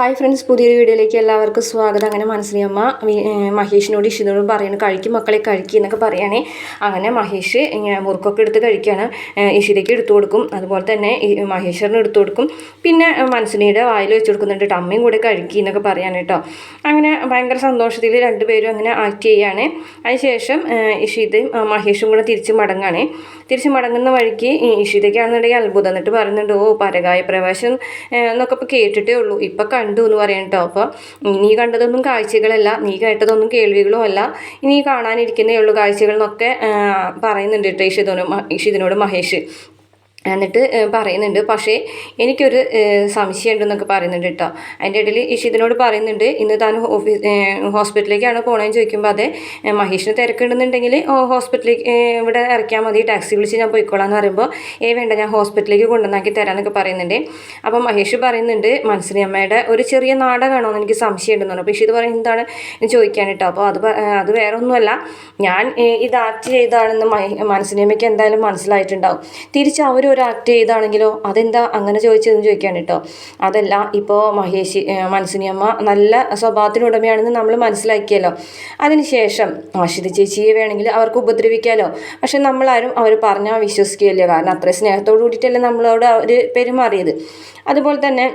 Hi friends പുതിയൊരു വീഡിയോയിലേക്ക് എല്ലാവർക്കും സ്വാഗതം. അങ്ങനെ മനസ്സിലമ്മ മഹേഷിനോട് ഇഷിനോടും പറയുന്നു കഴിക്കും മക്കളെ കഴിക്കുക എന്നൊക്കെ പറയുകയാണേ അങ്ങനെ മഹേഷ് മുറുക്കൊക്കെ എടുത്ത് കഴിക്കുകയാണ് ഇഷിലേക്ക് എടുത്തു കൊടുക്കും. അതുപോലെ തന്നെ മഹേശ്വറിന് എടുത്തു കൊടുക്കും. പിന്നെ മനസ്സിനിയുടെ വായിൽ വെച്ച് കൊടുക്കുന്നുണ്ട് ട്ടോ. അമ്മയും കൂടെ കഴിക്കുക എന്നൊക്കെ പറയാൻ കേട്ടോ. അങ്ങനെ ഭയങ്കര സന്തോഷത്തിൽ രണ്ടുപേരും അങ്ങനെ ആക്ട് ചെയ്യുകയാണ് അതിനുശേഷം ഇഷിതയും മഹേഷും കൂടെ തിരിച്ച് മടങ്ങുകയാണ് തിരിച്ച് മടങ്ങുന്ന വഴിക്ക് ഇഷിതയ്ക്കാണെന്നുണ്ടെങ്കിൽ അത്ഭുതം. എന്നിട്ട് പറയുന്നുണ്ട് ഓ പരകായ പ്രവേശം എന്നൊക്കെ ഇപ്പോൾ കേട്ടിട്ടേ ഉള്ളൂ. ഇപ്പം കണ്ടു എന്ന് പറയാൻ കേട്ടോ അപ്പോൾ നീ കണ്ടതൊന്നും കാഴ്ചകളല്ല നീ കേട്ടതൊന്നും കേൾവികളും അല്ല. ഇനി കാണാനിരിക്കുന്നേ ഉള്ളൂ കാഴ്ചകൾ എന്നൊക്കെ പറയുന്നുണ്ട് കേട്ടോ ഇഷിതനോട് ഇഷിതനോട് മഹേഷ്. എന്നിട്ട് പറയുന്നുണ്ട്. പക്ഷേ എനിക്കൊരു സംശയം ഉണ്ടെന്നൊക്കെ പറയുന്നുണ്ട് കേട്ടോ. അതിന്റെ ഇടയിൽ ഇഷിതിനോട് പറയുന്നുണ്ട് ഇന്ന് താൻ ഓഫീസ് ഹോസ്പിറ്റലിലേക്കാണ് പോകണമെന്ന് ചോദിക്കുമ്പോൾ അതെ മഹേഷിന് തിരക്കുണ്ടെന്നുണ്ടെങ്കിൽ ഹോസ്പിറ്റലിലേക്ക് ഇവിടെ ഇറക്കിയാൽ മതി ടാക്സി വിളിച്ച് ഞാൻ പോയിക്കോളാം എന്ന് പറയുമ്പോൾ ഏ വേണ്ട ഞാൻ ഹോസ്പിറ്റലിലേക്ക് കൊണ്ടുവന്നാക്കി തരാമെന്നൊക്കെ പറയുന്നുണ്ട്. അപ്പോൾ മഹേഷ് പറയുന്നുണ്ട് മനസ്സിനെ അമ്മയുടെ ഒരു ചെറിയ നാട എന്ന് എനിക്ക് സംശയം ഉണ്ടെന്ന് പറഞ്ഞു. അപ്പോൾ ഇഷിത് പറയുന്നത് എന്താണ്? ചോദിക്കാൻ കേട്ടോ. അപ്പോൾ അത് അത് വേറെ ഒന്നുമല്ല ഞാൻ ഇത് ആക്ട് ചെയ്താണെന്ന് മനസ്സിനമ്മയ്ക്ക് എന്തായാലും മനസ്സിലായിട്ടുണ്ടാവും. തിരിച്ച് അവർ ഒരു ആക്ട് ചെയ്താണെങ്കിലോ അതെന്താ അങ്ങനെ ചോദിച്ചതെന്ന് ചോദിക്കാൻ കേട്ടോ. അതല്ല ഇപ്പോൾ മഹേഷി മനസ്സിനി അമ്മ നല്ല സ്വഭാവത്തിനുടമയാണെന്ന് നമ്മൾ മനസ്സിലാക്കിയല്ലോ. അതിനുശേഷം ആഷിത ചേച്ചിയെ വേണമെങ്കിൽ അവർക്ക് ഉപദ്രവിക്കാമല്ലോ പക്ഷെ നമ്മളാരും അവർ പറഞ്ഞാൽ വിശ്വസിക്കുകയില്ല. കാരണം അത്ര സ്നേഹത്തോടു കൂടിയിട്ടല്ലേ നമ്മളോട് അവർ പെരുമാറിയത്. അതുപോലെ തന്നെ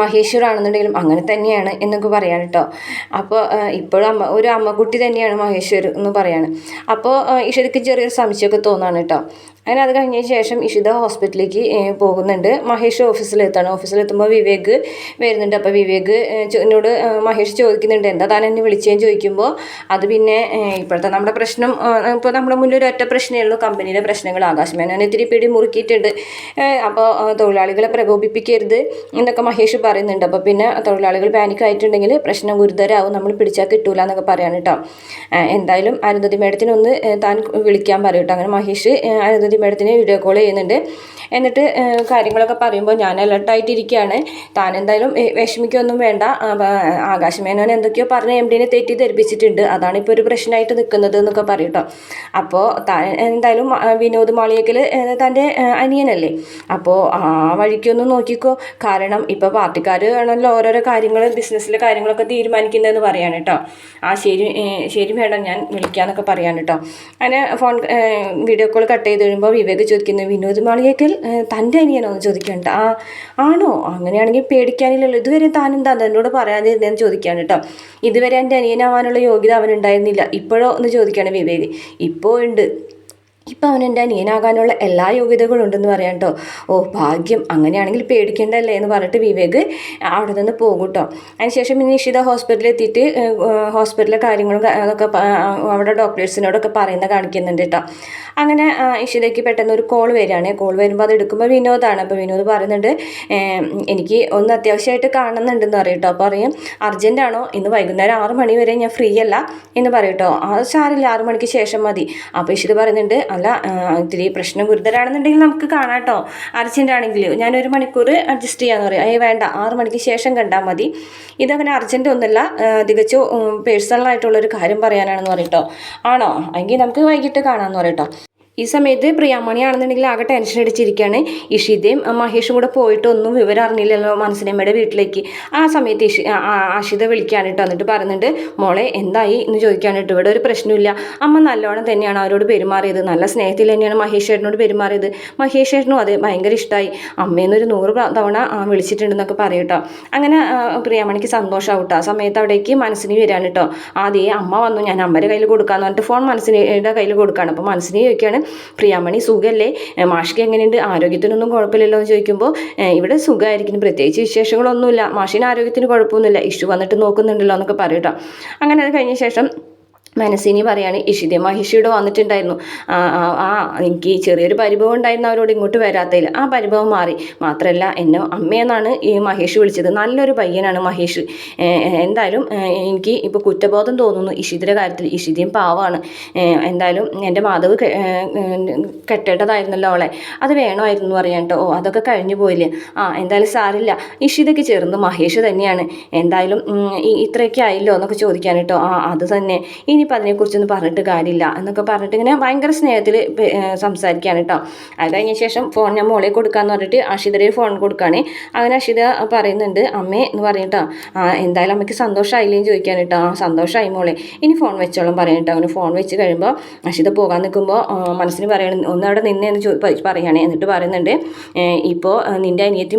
മഹേശ്വരാണെന്നുണ്ടെങ്കിലും അങ്ങനെ തന്നെയാണ് എന്നൊക്കെ പറയാൻ കേട്ടോ. അപ്പോൾ ഇപ്പോഴും അമ്മ ഒരു അമ്മക്കുട്ടി തന്നെയാണ് മഹേശ്വർ എന്ന് പറയാണ്. അപ്പോൾ ഈശ്വരക്ക് ചെറിയൊരു സംശയമൊക്കെ തോന്നാണ് കേട്ടോ. അങ്ങനെ അത് കഴിഞ്ഞ ശേഷം ഇഷിത ഹോസ്പിറ്റലിലേക്ക് പോകുന്നുണ്ട്. മഹേഷ് ഓഫീസിലെത്താണ്. ഓഫീസിലെത്തുമ്പോൾ വിവേക് വരുന്നുണ്ട്. അപ്പോൾ വിവേക് എന്നോട് മഹേഷ് ചോദിക്കുന്നുണ്ട് എന്താ താൻ എന്നെ വിളിച്ചതെന്ന് ചോദിക്കുമ്പോൾ അത് പിന്നെ ഇപ്പോഴത്തെ നമ്മുടെ പ്രശ്നം ഇപ്പോൾ നമ്മുടെ മുന്നിൽ ഒരു ഒറ്റ പ്രശ്നമേ ഉള്ളൂ. കമ്പനിയുടെ പ്രശ്നങ്ങൾ ഞാൻ ഇത്തിരി പിടി മുറുക്കിയിട്ടുണ്ട്. അപ്പോൾ തൊഴിലാളികളെ പ്രകോപിപ്പിക്കരുത് എന്നൊക്കെ മഹേഷ് പറയുന്നുണ്ട്. അപ്പോൾ പിന്നെ തൊഴിലാളികൾ പാനിക് ആയിട്ടുണ്ടെങ്കിൽ പ്രശ്നം ഗുരുതരമാവും നമ്മൾ പിടിച്ചാൽ കിട്ടൂല എന്നൊക്കെ പറയാണ് കേട്ടോ എന്തായാലും അരുന്ധതി മേഡത്തിനൊന്ന് താൻ വിളിക്കാൻ പറയൂട്ടോ അങ്ങനെ മഹേഷ് ഏഹ്, അരുന്ധതി മേഡത്തിന് വീഡിയോ കോൾ ചെയ്യുന്നുണ്ട്. എന്നിട്ട് കാര്യങ്ങളൊക്കെ പറയുമ്പോൾ ഞാൻ അലർട്ടായിട്ടിരിക്കുകയാണ് താൻ എന്തായാലും വിഷമിക്കൊന്നും വേണ്ട. ആകാശ് മേനോൻ എന്തൊക്കെയോ പറഞ്ഞ് എം ഡിനെ തെറ്റിദ്ധരിപ്പിച്ചിട്ടുണ്ട് അതാണ് ഇപ്പോൾ ഒരു പ്രശ്നമായിട്ട് നിൽക്കുന്നത് എന്നൊക്കെ പറയും കേട്ടോ അപ്പോൾ താൻ എന്തായാലും വിനോദ് മാളിയക്കൽ തന്റെ അനിയനല്ലേ? അപ്പോൾ ആ വഴിക്കൊന്ന് നോക്കിക്കോ. കാരണം ഇപ്പോൾ പാർട്ടിക്കാർ ആണല്ലോ ഓരോരോ കാര്യങ്ങൾ ബിസിനസ്സിലെ കാര്യങ്ങളൊക്കെ തീരുമാനിക്കുന്നതെന്ന് പറയാണ് കേട്ടോ ആ ശരി ശരി മേഡം ഞാൻ വിളിക്കാമെന്നൊക്കെ പറയാണ് കേട്ടോ അങ്ങനെ ഫോൺ വീഡിയോ കോൾ കട്ട് ചെയ്ത് കഴിയുമ്പോൾ വിവേക് ചോദിക്കുന്നു വിനോദ് മാളിയേക്കൽ തന്റെ അനിയനോ? എന്ന് ചോദിക്കുന്നുണ്ട്. ആ ആണോ? അങ്ങനെയാണെങ്കിൽ പേടിക്കാനില്ലല്ലോ. ഇതുവരെ താൻ എന്താ എന്നോട് പറയാതിരുന്നതെന്ന് ചോദിക്കുകയാണ് കേട്ടോ. ഇതുവരെ എന്റെ അനിയനാവാനുള്ള യോഗ്യത അവനുണ്ടായിരുന്നില്ല. ഇപ്പോഴോ എന്ന് ചോദിക്കുകയാണ് വിവേക്. ഇപ്പോൾ ഉണ്ട്. ഇപ്പം അവൻ എന്റെ അനിയനാകാനുള്ള എല്ലാ യോഗ്യതകളും ഉണ്ടെന്ന് പറയാം കേട്ടോ ഓ ഭാഗ്യം. അങ്ങനെയാണെങ്കിൽ പേടിക്കേണ്ടല്ലേ എന്ന് പറഞ്ഞിട്ട് വിവേക് അവിടെ നിന്ന് പോകും കേട്ടോ അതിനുശേഷം പിന്നെ നിഷിത ഹോസ്പിറ്റലിൽ എത്തിയിട്ട് ഹോസ്പിറ്റലിലെ കാര്യങ്ങളും അതൊക്കെ അവിടെ ഡോക്ടേഴ്സിനോടൊക്കെ പറയുന്ന കാണിക്കുന്നുണ്ട് കേട്ടോ അങ്ങനെ ആ, ഇഷിതയ്ക്ക് പെട്ടെന്ന് ഒരു കോൾ വരികയാണ്. കോൾ വരുമ്പോൾ അത് എടുക്കുമ്പോൾ വിനോദാണ്. അപ്പോൾ വിനോദ് പറയുന്നുണ്ട് എനിക്ക് ഒന്ന് അത്യാവശ്യമായിട്ട് കാണുന്നുണ്ടെന്ന് പറയും കേട്ടോ അപ്പോൾ പറയും അർജന്റാണോ ഇന്ന് വൈകുന്നേരം ആറ് മണി വരെ ഞാൻ ഫ്രീ അല്ല എന്ന് പറയും കേട്ടോ അത് സാരില്ല ആറ് മണിക്ക് ശേഷം മതി. അപ്പോൾ ഇഷിത പറയുന്നുണ്ട് അല്ല ഇത്തിരി പ്രശ്നം ഗുരുതരാണെന്നുണ്ടെങ്കിൽ നമുക്ക് കാണാം കേട്ടോ അർജന്റ് ആണെങ്കിൽ ഞാൻ ഒരു മണിക്കൂർ അഡ്ജസ്റ്റ് ചെയ്യാമെന്ന് പറയും. ഏയ് വേണ്ട ആറ് മണിക്ക് ശേഷം കണ്ടാൽ മതി. ഇതങ്ങനെ അർജന്റ് ഒന്നുമല്ല തികച്ചും പേഴ്സണലായിട്ടുള്ളൊരു കാര്യം പറയാനാണെന്ന് പറയും കേട്ടോ ആണോ? എങ്കിൽ നമുക്ക് വൈകിട്ട് കാണാമെന്ന് പറയും കേട്ടോ ഈ സമയത്ത് പ്രിയാമണിയാണെന്നുണ്ടെങ്കിൽ ആകെ ടെൻഷൻ അടിച്ചിരിക്കുകയാണ് ഇഷിതയും മഹേഷും കൂടെ പോയിട്ടൊന്നും വിവരം അറിഞ്ഞില്ലല്ലോ മനസ്സിനമ്മയുടെ വീട്ടിലേക്ക്. ആ സമയത്ത് ഇഷി ആശിത വിളിക്കാൻ കേട്ടോ. എന്നിട്ട് പറയുന്നുണ്ട് മോളെ എന്തായി? എന്ന് ചോദിക്കാൻ കേട്ടോ. ഇവിടെ ഒരു പ്രശ്നമില്ല അമ്മ നല്ലോണം തന്നെയാണ് അവരോട് പെരുമാറിയത്. നല്ല സ്നേഹത്തിൽ തന്നെയാണ് മഹേഷ് ചേട്ടനോട് പെരുമാറിയത്. മഹേഷ് ചേട്ടനും അതെ ഭയങ്കര ഇഷ്ടമായി അമ്മയെന്നൊരു നൂറ് തവണ വിളിച്ചിട്ടുണ്ടെന്നൊക്കെ പറയും കേട്ടോ. അങ്ങനെ പ്രിയാമണിക്ക് സന്തോഷമാവും കേട്ടോ ആ സമയത്ത് അവിടേക്ക് മനസ്സിന് വരാൻ കേട്ടോ. ആദ്യം അമ്മ വന്നു. ഞാൻ അമ്മയുടെ കയ്യിൽ കൊടുക്കാന്ന് പറഞ്ഞിട്ട് ഫോൺ മനസ്സിനിയുടെ കയ്യിൽ കൊടുക്കുകയാണ് അപ്പോൾ മനസ്സിന് ചോദിക്കുകയാണ് പ്രിയാമണി സുഖമല്ലേ മാഷിക്ക് എങ്ങനെയുണ്ട്? ആരോഗ്യത്തിനൊന്നും കുഴപ്പമില്ലല്ലോ എന്ന് ചോദിക്കുമ്പോൾ ഇവിടെ സുഖമായിരിക്കും പ്രത്യേകിച്ച് വിശേഷങ്ങളൊന്നുമില്ല. മാഷിന് ആരോഗ്യത്തിന് കുഴപ്പമൊന്നുമില്ല. ഇഷ്യൂ വന്നിട്ട് നോക്കുന്നുണ്ടല്ലോ എന്നൊക്കെ പറയട്ടോ അങ്ങനെ അത് കഴിഞ്ഞ ശേഷം മനസ്സിനി പറയാണ് ഇഷിത മഹിഷിയുടെ വന്നിട്ടുണ്ടായിരുന്നു. ആ എനിക്ക് ചെറിയൊരു പരിഭവം ഉണ്ടായിരുന്നു അവരോട് ഇങ്ങോട്ട് വരാത്തതിൽ. ആ പരിഭവം മാറി. മാത്രമല്ല എന്നെ അമ്മയെന്നാണ് ഈ മഹേഷ് വിളിച്ചത്. നല്ലൊരു പയ്യനാണ് മഹേഷ്. എന്തായാലും എനിക്ക് ഇപ്പോൾ കുറ്റബോധം തോന്നുന്നു ഇഷിതിന്റെ കാര്യത്തിൽ. ഇഷിതയും പാവമാണ്. എന്തായാലും എന്റെ മാധവ് കെട്ടേണ്ടതായിരുന്നല്ലോ അവളെ. അത് വേണമായിരുന്നു പറയാൻ കേട്ടോ ഓ അതൊക്കെ കഴിഞ്ഞു പോയില്ലേ? ആ എന്തായാലും സാരില്ല. ഇഷിതയ്ക്ക് ചേർന്ന് മഹേഷ് തന്നെയാണ്. എന്തായാലും ഇത്രയൊക്കെ ആയില്ലോ? എന്നൊക്കെ ചോദിക്കാൻ ആ അത് തന്നെ. ഇനി ഇനിയിപ്പോൾ അതിനെക്കുറിച്ചൊന്നും പറഞ്ഞിട്ട് കാര്യമില്ല എന്നൊക്കെ പറഞ്ഞിട്ട് ഇങ്ങനെ ഭയങ്കര സ്നേഹത്തിൽ സംസാരിക്കുകയാണ് കേട്ടോ. അത് കഴിഞ്ഞ ശേഷം ഫോൺ ഞാൻ മോളെ കൊടുക്കാന്ന് പറഞ്ഞിട്ട് അഷിതരെ ഫോൺ കൊടുക്കുകയാണ് അങ്ങനെ അഷിത പറയുന്നുണ്ട് അമ്മേ എന്ന് പറഞ്ഞിട്ടോ ആ എന്തായാലും അമ്മയ്ക്ക് സന്തോഷമായില്ലേന്ന് ചോദിക്കാൻ കേട്ടോ. ആ സന്തോഷമായി മോളെ. ഇനി ഫോൺ വെച്ചോളം കേട്ടോ. അങ്ങനെ ഫോൺ വെച്ച് കഴിയുമ്പോൾ അഷിത പോകാൻ നിൽക്കുമ്പോൾ മനസ്സിന് പറയണം ഒന്ന് അവിടെ നിന്നെ എന്ന് പറയുകയാണെ എന്നിട്ട് പറയുന്നുണ്ട് ഇപ്പോൾ നിന്റെ അനിയത്തി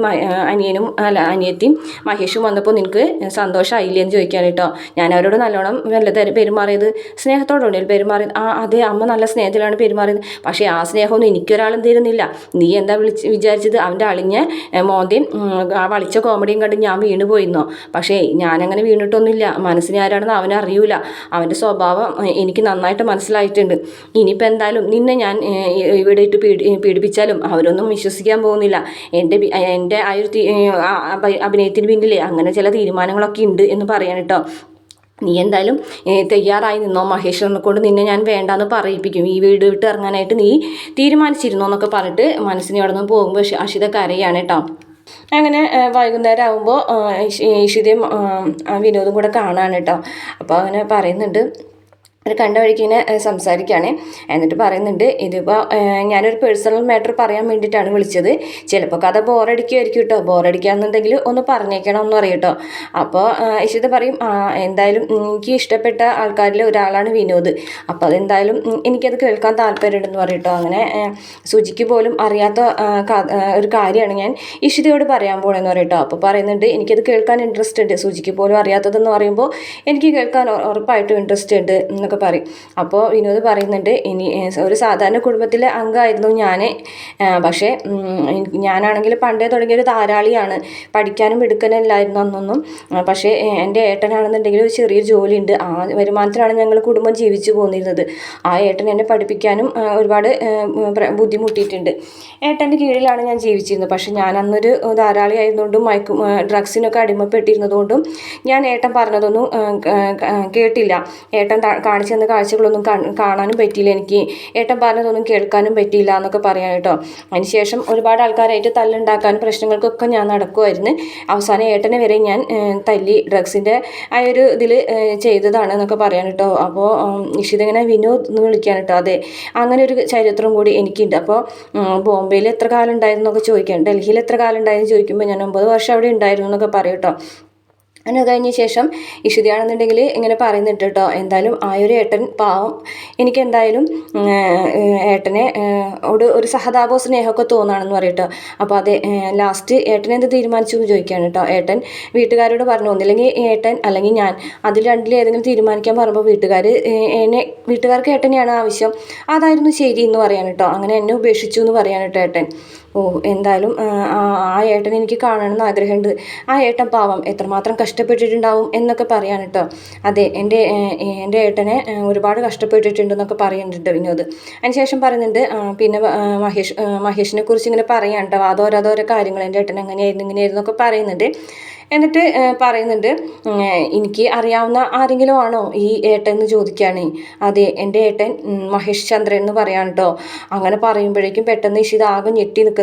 അനിയനും അല്ല അനിയത്തിയും മഹേഷും വന്നപ്പോൾ നിനക്ക് സന്തോഷമായില്ലേ എന്ന് ചോദിക്കാൻ കേട്ടോ. ഞാൻ അവരോട് നല്ലോണം നല്ല പെരുമാറിയത് സ്നേഹത്തോടുണ്ട് പെരുമാറി. ആ അതെ അമ്മ നല്ല സ്നേഹത്തിലാണ് പെരുമാറിയത്. പക്ഷേ ആ സ്നേഹമൊന്നും എനിക്കൊരാളും തരുന്നില്ല. നീ എന്താ വിളിച്ച് വിചാരിച്ചത്? അവന്റെ അളിഞ്ഞ മോന്തയും ആ വളിച്ച കോമഡിയും കണ്ട് ഞാൻ വീണ് പോയിരുന്നോ. പക്ഷേ ഞാനങ്ങനെ വീണിട്ടൊന്നുമില്ല. മനസ്സിന് ആരാണെന്ന് അവനറിയൂല അവന്റെ സ്വഭാവം എനിക്ക് നന്നായിട്ട് മനസ്സിലായിട്ടുണ്ട്. ഇനിയിപ്പോൾ എന്തായാലും നിന്നെ ഞാൻ ഇവിടെ ഇട്ട് പീഡി പീഡിപ്പിച്ചാലും അവരൊന്നും വിശ്വസിക്കാൻ പോകുന്നില്ല. എന്റെ എന്റെ ആ ഒരു അഭിനയത്തിന് പിന്നിലെ അങ്ങനെ ചില തീരുമാനങ്ങളൊക്കെ ഉണ്ട് എന്ന് പറയാൻ കേട്ടോ. നീ എന്തായാലും തയ്യാറായി നിന്നോ മഹേശ്വരനെ കൊണ്ട് നിന്നെ ഞാൻ വേണ്ടാന്ന് പറയിപ്പിക്കും. ഈ വീട് വിട്ട് ഇറങ്ങാനായിട്ട് നീ തീരുമാനിച്ചിരുന്നോ എന്നൊക്കെ പറഞ്ഞിട്ട് മനസ്സിനെ അവിടെ നിന്ന് പോകുമ്പോൾ അഷിത കരയാണ് കേട്ടോ അങ്ങനെ വൈകുന്നേരം ആകുമ്പോൾ ഇഷിതയും വിനോദും കൂടെ കാണാണ് കേട്ടോ അപ്പോൾ അങ്ങനെ പറയുന്നുണ്ട് അത് കണ്ട വഴിക്ക് ഇങ്ങനെ സംസാരിക്കുകയാണ് എന്നിട്ട് പറയുന്നുണ്ട് ഇതിപ്പോൾ ഞാനൊരു പേഴ്സണൽ മാറ്റർ പറയാൻ വേണ്ടിയിട്ടാണ് വിളിച്ചത്. ചിലപ്പോൾ കഥ ബോറടിക്കുമായിരിക്കും കേട്ടോ ബോറടിക്കാന്നുണ്ടെങ്കിൽ ഒന്ന് പറഞ്ഞേക്കണം എന്ന് പറയും കേട്ടോ അപ്പോൾ ഇഷിത പറയും എന്തായാലും എനിക്ക് ഇഷ്ടപ്പെട്ട ആൾക്കാരിൽ ഒരാളാണ് വിനോദ്. അപ്പോൾ അതെന്തായാലും എനിക്കത് കേൾക്കാൻ താല്പര്യമുണ്ടെന്ന് പറയും കേട്ടോ അങ്ങനെ സുജിക്ക് പോലും അറിയാത്ത ഒരു കാര്യമാണ് ഞാൻ ഇഷിതയോട് പറയാൻ പോകണമെന്ന് പറയും കേട്ടോ അപ്പോൾ പറയുന്നുണ്ട് എനിക്കത് കേൾക്കാൻ ഇൻട്രസ്റ്റ് ഉണ്ട്. സുജിക്ക് പോലും അറിയാത്തതെന്ന് പറയുമ്പോൾ എനിക്ക് കേൾക്കാൻ ഉറപ്പായിട്ടും ഇൻട്രസ്റ്റ് ഉണ്ട്. എന്നൊക്കെ എന്നൊക്കെ പറയും. അപ്പോൾ വിനോദ് പറയുന്നുണ്ട് ഇനി ഒരു സാധാരണ കുടുംബത്തിലെ അംഗമായിരുന്നു ഞാൻ പക്ഷേ ഞാനാണെങ്കിൽ പണ്ടേ തുടങ്ങിയ ഒരു ധാരാളിയാണ്. പഠിക്കാനും എടുക്കാനല്ലായിരുന്നു അന്നൊന്നും. പക്ഷേ എന്റെ ഏട്ടനാണെന്നുണ്ടെങ്കിൽ ഒരു ചെറിയൊരു ജോലിയുണ്ട്. ആ വരുമാനത്തിലാണ് ഞങ്ങൾ കുടുംബം ജീവിച്ചു പോന്നിരുന്നത്. ആ ഏട്ടൻ എന്നെ പഠിപ്പിക്കാനും ഒരുപാട് ബുദ്ധിമുട്ടിയിട്ടുണ്ട്. ഏട്ടന്റെ കീഴിലാണ് ഞാൻ ജീവിച്ചിരുന്നത്. പക്ഷേ ഞാൻ അന്നൊരു ധാരാളി ആയതുകൊണ്ടും മയക്കും ഡ്രഗ്സിനൊക്കെ അടിമപ്പെട്ടിരുന്നതുകൊണ്ടും ഞാൻ ഏട്ടൻ പറഞ്ഞതൊന്നും കേട്ടില്ല. ഏട്ടൻ കാണിച്ചു തന്ന കാഴ്ചകളൊന്നും കാണാനും പറ്റിയില്ല. എനിക്ക് ഏട്ടൻ പറഞ്ഞതൊന്നും കേൾക്കാനും പറ്റിയില്ല എന്നൊക്കെ പറയാം കേട്ടോ. അതിനുശേഷം ഒരുപാട് ആൾക്കാരായിട്ട് തല്ലുണ്ടാക്കാനും പ്രശ്നങ്ങൾക്കൊക്കെ ഞാൻ നടക്കുമായിരുന്നു അവസാനം ഏട്ടനെ വരെ ഞാൻ തല്ലി ഡ്രഗ്സിന്റെ ആ ഒരു ഇതിൽ ചെയ്തതാണ് എന്നൊക്കെ പറയാൻ കേട്ടോ. അപ്പോൾ ഇഷിതിങ്ങനെ വിനോദ് എന്ന് വിളിക്കാൻ കേട്ടോ. അതെ അങ്ങനെ ഒരു ചരിത്രം കൂടി എനിക്കുണ്ട്. അപ്പോൾ ബോംബെയിൽ എത്ര കാലം ഉണ്ടായിരുന്നു എന്നൊക്കെ ചോദിക്കാം. ഡൽഹിയിൽ എത്ര കാലം ഉണ്ടായിരുന്നു ചോദിക്കുമ്പോൾ ഞാൻ ഒമ്പത് വർഷം അവിടെ ഉണ്ടായിരുന്നു എന്നൊക്കെ പറയും കേട്ടോ. അങ്ങനെ കഴിഞ്ഞ ശേഷം ഇഷിതയാണെന്നുണ്ടെങ്കിൽ ഇങ്ങനെ പറയുന്നുണ്ട് കേട്ടോ എന്തായാലും ആ ഒരു ഏട്ടൻ പാവം. എനിക്ക് എന്തായാലും ഏട്ടനെ ഓട് ഒരു സഹതാപോ സ്നേഹമൊക്കെ തോന്നുകയാണെന്ന് പറയട്ടോ. അപ്പോൾ അതെ ലാസ്റ്റ് ഏട്ടൻ എന്ത് തീരുമാനിച്ചു എന്ന് ചോദിക്കുകയാണ് കേട്ടോ. ഏട്ടൻ വീട്ടുകാരോട് പറഞ്ഞു ഒന്നില്ലെങ്കിൽ ഏട്ടൻ അല്ലെങ്കിൽ ഞാൻ അതിൽ രണ്ടിൽ ഏതെങ്കിലും തീരുമാനിക്കാൻ പറയുമ്പോൾ വീട്ടുകാർ എന്നെ വീട്ടുകാർക്ക് ഏട്ടനെയാണ് ആവശ്യം. അതായിരുന്നു ശരി എന്ന് പറയാൻ കേട്ടോ. അങ്ങനെ എന്നെ ഉപേക്ഷിച്ചു എന്ന് പറയാനിട്ടോ ഏട്ടൻ. ഓ എന്തായാലും ആ ഏട്ടൻ എനിക്ക് കാണണമെന്ന് ആഗ്രഹമുണ്ട്. ആ ഏട്ടൻ പാവം എത്രമാത്രം കഷ്ടപ്പെട്ടിട്ടുണ്ടാവും എന്നൊക്കെ പറയാൻ കേട്ടോ അതെ എന്റെ എന്റെ ഏട്ടനെ ഒരുപാട് കഷ്ടപ്പെട്ടിട്ടുണ്ടെന്നൊക്കെ പറയുന്നുണ്ട് വിനോദ്. അതിനുശേഷം പറയുന്നുണ്ട് പിന്നെ മഹേഷ് മഹേഷിനെ കുറിച്ച് ഇങ്ങനെ പറയാൻ കേട്ടോ അതോരോതോരോ കാര്യങ്ങൾ എന്റെ ഏട്ടൻ എങ്ങനെയായിരുന്നു ഇങ്ങനെയായിരുന്നു എന്നൊക്കെ പറയുന്നുണ്ട്. എന്നിട്ട് പറയുന്നുണ്ട് എനിക്ക് അറിയാവുന്ന ആരെങ്കിലും ആണോ ഈ ഏട്ടൻ എന്ന് ചോദിക്കുകയാണ് അതെ എന്റെ ഏട്ടൻ മഹേഷ് ചന്ദ്രൻ എന്ന് പറയാൻ കേട്ടോ അങ്ങനെ പറയുമ്പോഴേക്കും പെട്ടെന്ന് ഇഷിതാകെ ഞെട്ടി നിൽക്കുന്ന.